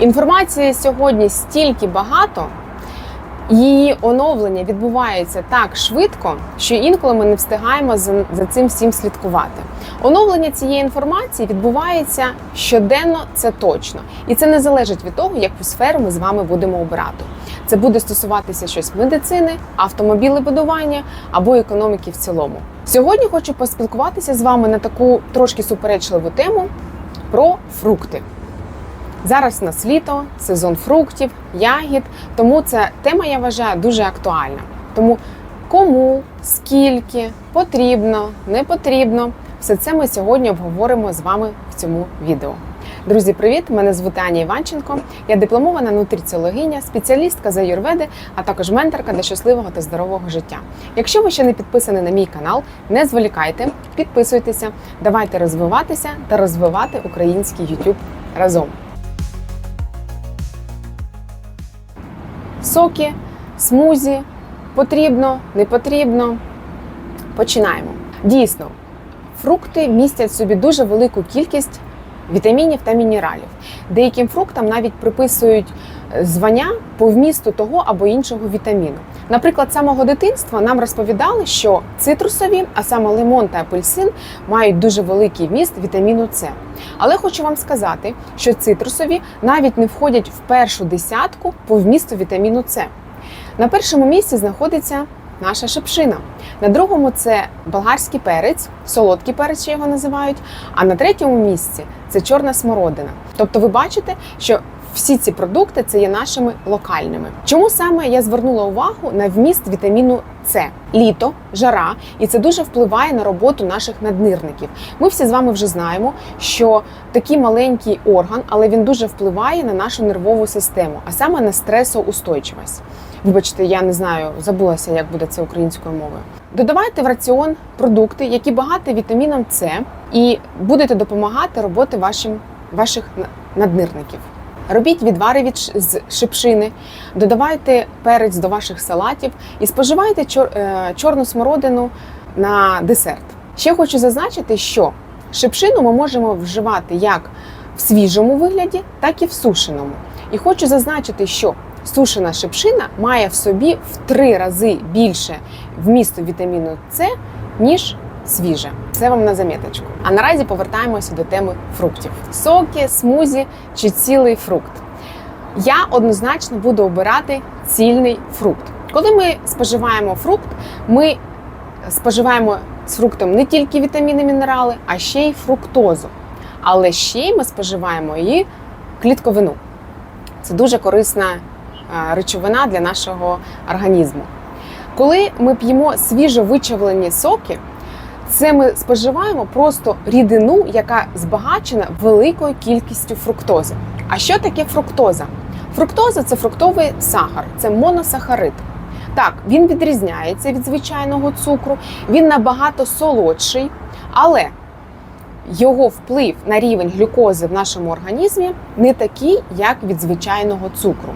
Інформації сьогодні стільки багато, її оновлення відбувається так швидко, що інколи ми не встигаємо за, за цим всім слідкувати. Оновлення цієї інформації відбувається щоденно, це точно, і це не залежить від того, яку сферу ми з вами будемо обирати. Це буде стосуватися щось медицини, автомобілебудування або економіки в цілому. Сьогодні хочу поспілкуватися з вами на таку трошки суперечливу тему про фрукти. Зараз у нас літо, сезон фруктів, ягід, тому ця тема я вважаю дуже актуальна. Тому кому, скільки, потрібно, не потрібно, все це ми сьогодні обговоримо з вами в цьому відео. Друзі, привіт! Мене звуть Аня Іванченко. Я дипломована нутриціологиня, спеціалістка з аюрведи, а також менторка для щасливого та здорового життя. Якщо ви ще не підписані на мій канал, не зволікайте, підписуйтеся, давайте розвиватися та розвивати український YouTube разом. Соки, смузі, потрібно, не потрібно. Починаємо. Дійсно, фрукти містять в собі дуже велику кількість вітамінів та мінералів. Деяким фруктам навіть приписують звання по вмісту того або іншого вітаміну. Наприклад, самого дитинства нам розповідали, що цитрусові, а саме лимон та апельсин, мають дуже великий вміст вітаміну С. Але хочу вам сказати, що цитрусові навіть не входять в першу десятку по вмісту вітаміну С. На першому місці знаходиться наша шипшина. На другому це болгарський перець, солодкий перець ще його називають. А на третьому місці це чорна смородина. Тобто, ви бачите, що всі ці продукти це є нашими локальними. Чому саме я звернула увагу на вміст вітаміну С? Літо, жара, і це дуже впливає на роботу наших наднирників. Ми всі з вами вже знаємо, що такий маленький орган, але він дуже впливає на нашу нервову систему, а саме на стресоустойчивість. Вибачте, я не знаю, забулася, як буде це українською мовою. Додавайте в раціон продукти, які багаті вітаміном С, і будете допомагати роботи вашим, ваших на- наднирників. Робіть відвари від ш- з шипшини, додавайте перець до ваших салатів і споживайте чор, е, чорну смородину на десерт. Ще хочу зазначити, що шипшину ми можемо вживати як в свіжому вигляді, так і в сушеному. І хочу зазначити, що сушена шипшина має в собі в три рази більше вмісту вітаміну С, ніж свіже. Це вам на заміточку. А наразі повертаємося до теми фруктів: соки, смузі чи цілий фрукт. Я однозначно буду обирати цільний фрукт. Коли ми споживаємо фрукт, ми споживаємо з фруктом не тільки вітаміни, мінерали, а ще й фруктозу. Але ще й ми споживаємо і клітковину. Це дуже корисна е, речовина для нашого організму. Коли ми п'ємо свіжо вичавлені соки, це ми споживаємо просто рідину, яка збагачена великою кількістю фруктози. А що таке фруктоза? Фруктоза це фруктовий сахар, це моносахарид. Так, він відрізняється від звичайного цукру, він набагато солодший, але його вплив на рівень глюкози в нашому організмі не такий, як від звичайного цукру.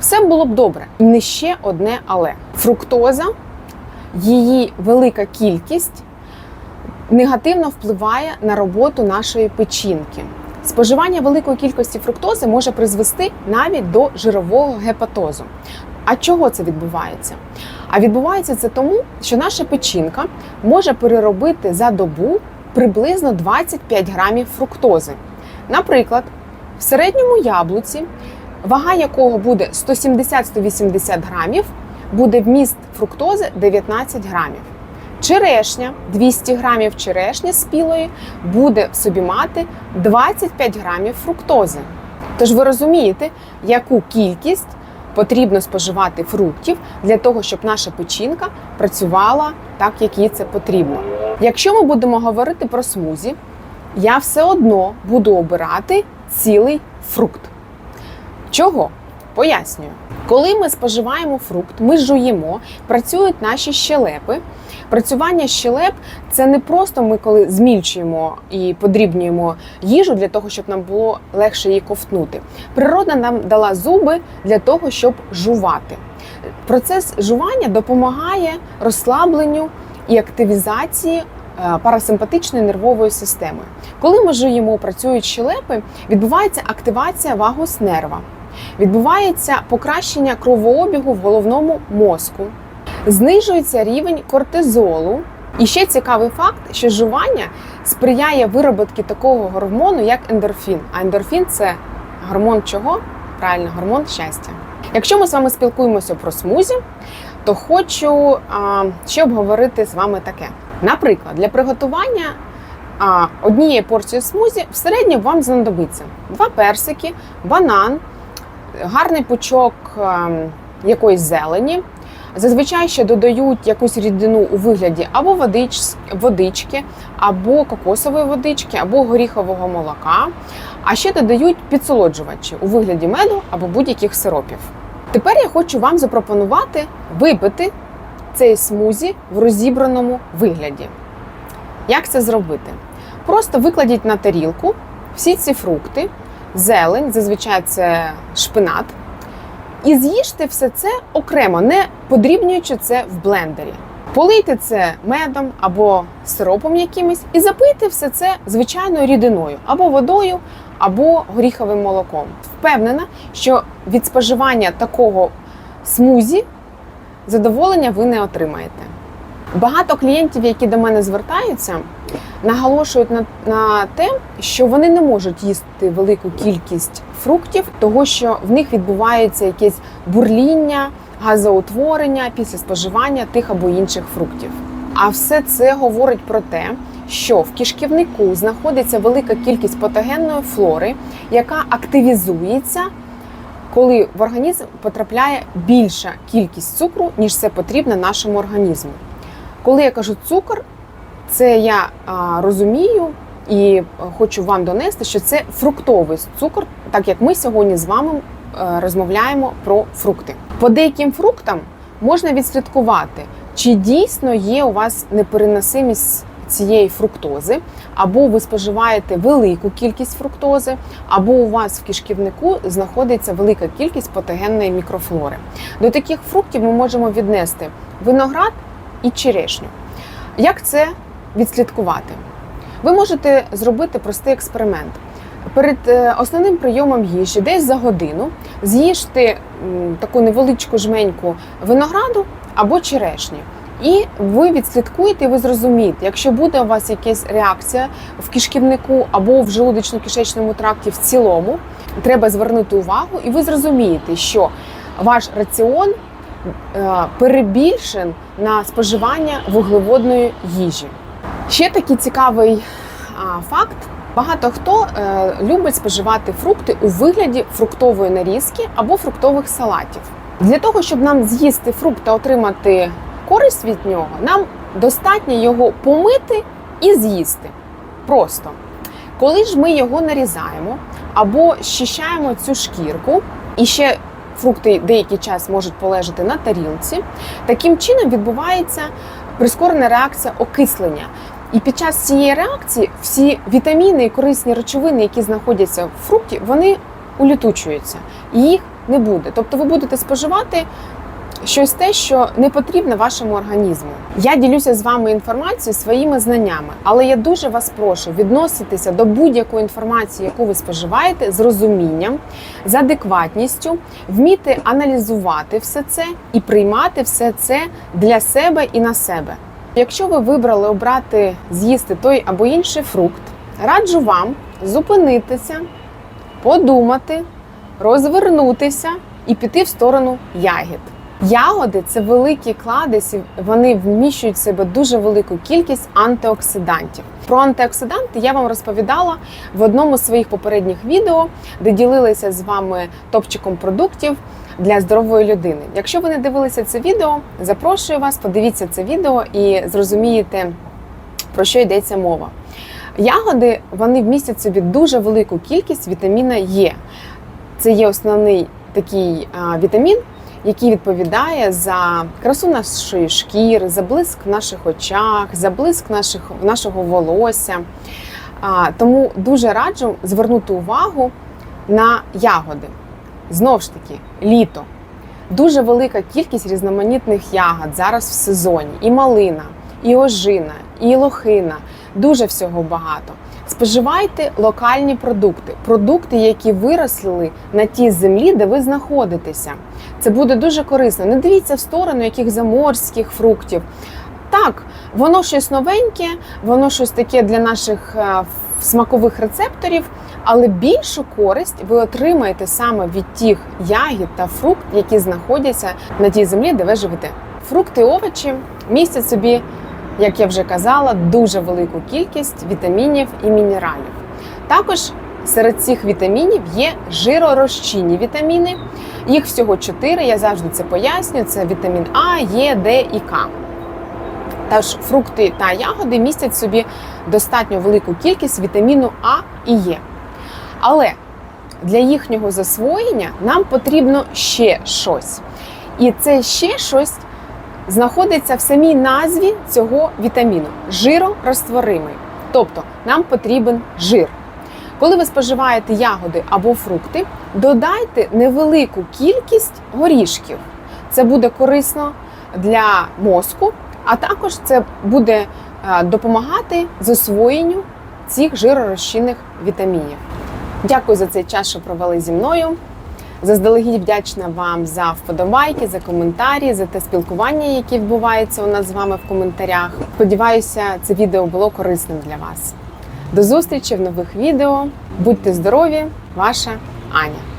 Все було б добре. Не ще одне але. Фруктоза, її велика кількість негативно впливає на роботу нашої печінки. Споживання великої кількості фруктози може призвести навіть до жирового гепатозу. А чого це відбувається? А відбувається це тому, що наша печінка може переробити за добу приблизно 25 грамів фруктози. Наприклад, в середньому яблуці, вага якого буде 170-180 грамів, буде вміст фруктози 19 грамів. Черешня 200 грамів черешні спілої буде в собі мати 25 грамів фруктози. Тож ви розумієте, яку кількість потрібно споживати фруктів для того, щоб наша печінка працювала так, як їй це потрібно. Якщо ми будемо говорити про смузі, я все одно буду обирати цілий фрукт. Чого? Пояснюю. Коли ми споживаємо фрукт, ми жуємо, працюють наші щелепи. Працювання щелеп це не просто ми коли змільчуємо і подрібнюємо їжу для того, щоб нам було легше її ковтнути. Природа нам дала зуби для того, щоб жувати. Процес жування допомагає розслабленню і активізації е, парасимпатичною нервовою системою. Коли ми жуємо, працюють щелепи, відбувається активація вагус нерва, відбувається покращення кровообігу в головному мозку, знижується рівень кортизолу. І ще цікавий факт, що жування сприяє вироботки такого гормону, як ендорфін. А ендорфін це гормон чого? Правильно, гормон щастя. Якщо ми з вами спілкуємося про смузі, то хочу а, ще обговорити з вами таке. Наприклад, для приготування а, однієї порції смузі в середньому вам знадобиться два персики, банан, гарний пучок а, якоїсь зелені. Зазвичай ще додають якусь рідину у вигляді або водич, водички, або кокосової водички, або горіхового молока. А ще додають підсолоджувачі у вигляді меду або будь-яких сиропів. Тепер я хочу вам запропонувати випити цей смузі в розібраному вигляді. Як це зробити? Просто викладіть на тарілку всі ці фрукти, зелень, зазвичай це шпинат, і з'їжте все це окремо, не подрібнюючи це в блендері. Полийте це медом або сиропом якимось і запийте все це звичайною рідиною або водою, або горіховим молоком. Впевнена, що від споживання такого смузі задоволення ви не отримаєте. Багато клієнтів, які до мене звертаються, наголошують на, на те, що вони не можуть їсти велику кількість фруктів, того що в них відбувається якесь бурління, газоутворення після споживання тих або інших фруктів. А все це говорить про те, що в кишківнику знаходиться велика кількість патогенної флори, яка активізується, коли в організм потрапляє більша кількість цукру, ніж це потрібно нашому організму. Коли я кажу цукор, це я а, розумію і хочу вам донести, що це фруктовий цукор, так як ми сьогодні з вами е, розмовляємо про фрукти. По деяким фруктам можна відслідкувати, чи дійсно є у вас непереносимість цієї фруктози, або ви споживаєте велику кількість фруктози, або у вас в кишківнику знаходиться велика кількість патогенної мікрофлори. До таких фруктів ми можемо віднести виноград і черешню. Як це відслідкувати? Ви можете зробити простий експеримент. Перед е, основним прийомом їжі, десь за годину, з'їжте таку невеличку жменьку винограду або черешні. І ви відслідкуєте, і ви зрозумієте, якщо буде у вас якась реакція в кишківнику або в желудочно-кишечному тракті в цілому, треба звернути увагу, і ви зрозумієте, що ваш раціон е, перебільшен на споживання вуглеводної їжі. Ще такий цікавий факт. Багато хто е, любить споживати фрукти у вигляді фруктової нарізки або фруктових салатів. Для того, щоб нам з'їсти фрукт та отримати користь від нього, нам достатньо його помити і з'їсти. Просто. Коли ж ми його нарізаємо або щищаємо цю шкірку, і ще фрукти деякий час можуть полежати на тарілці, таким чином відбувається прискорена реакція окислення. І під час цієї реакції всі вітаміни і корисні речовини, які знаходяться в фрукті, вони улітучуються, і їх не буде. Тобто ви будете споживати щось те, що не потрібно вашому організму. Я ділюся з вами інформацією своїми знаннями, але я дуже вас прошу відноситися до будь-якої інформації, яку ви споживаєте, з розумінням, з адекватністю, вміти аналізувати все це і приймати все це для себе і на себе. Якщо ви вибрали обрати з'їсти той або інший фрукт, раджу вам зупинитися, подумати, розвернутися і піти в сторону ягід. Ягоди це великі кладезі, вони вміщують в себе дуже велику кількість антиоксидантів. Про антиоксиданти я вам розповідала в одному з своїх попередніх відео, де ділилася з вами топчиком продуктів для здорової людини. Якщо ви не дивилися це відео, запрошую вас, подивіться це відео і зрозумієте, про що йдеться мова. Ягоди вони вмістять в собі дуже велику кількість вітаміна Е. Це є основний такий вітамін, який відповідає за красу нашої шкіри, за блиск в наших очах, за блиск наших, нашого волосся. А, тому дуже раджу звернути увагу на ягоди. Знову ж таки, літо. Дуже велика кількість різноманітних ягод зараз в сезоні. І малина, і ожина, і лохина, дуже всього багато. Споживайте локальні продукти, продукти, які виросли на тій землі, де ви знаходитеся. Це буде дуже корисно. Не дивіться в сторону яких заморських фруктів. Так, воно щось новеньке, воно щось таке для наших е, смакових рецепторів, але більшу користь ви отримаєте саме від тих ягід та фрукт, які знаходяться на тій землі, де ви живете. Фрукти, овочі містять собі, як я вже казала, дуже велику кількість вітамінів і мінералів. Також серед цих вітамінів є жиророзчинні вітаміни. Їх всього чотири. Я завжди це пояснюю. Це вітамін А, Е, Д і К. Тож фрукти та ягоди містять собі достатньо велику кількість вітаміну А і Е. Але для їхнього засвоєння нам потрібно ще щось. І це ще щось знаходиться в самій назві цього вітаміну жиророзтворимий. Тобто нам потрібен жир. Коли ви споживаєте ягоди або фрукти, додайте невелику кількість горішків. Це буде корисно для мозку, а також це буде е, допомагати засвоєнню цих жиророзчинних вітамінів. Дякую за цей час, що провели зі мною. Заздалегідь вдячна вам за вподобайки, за коментарі, за те спілкування, яке відбувається у нас з вами в коментарях. Сподіваюся, це відео було корисним для вас. До зустрічі в нових відео. Будьте здорові, ваша Аня.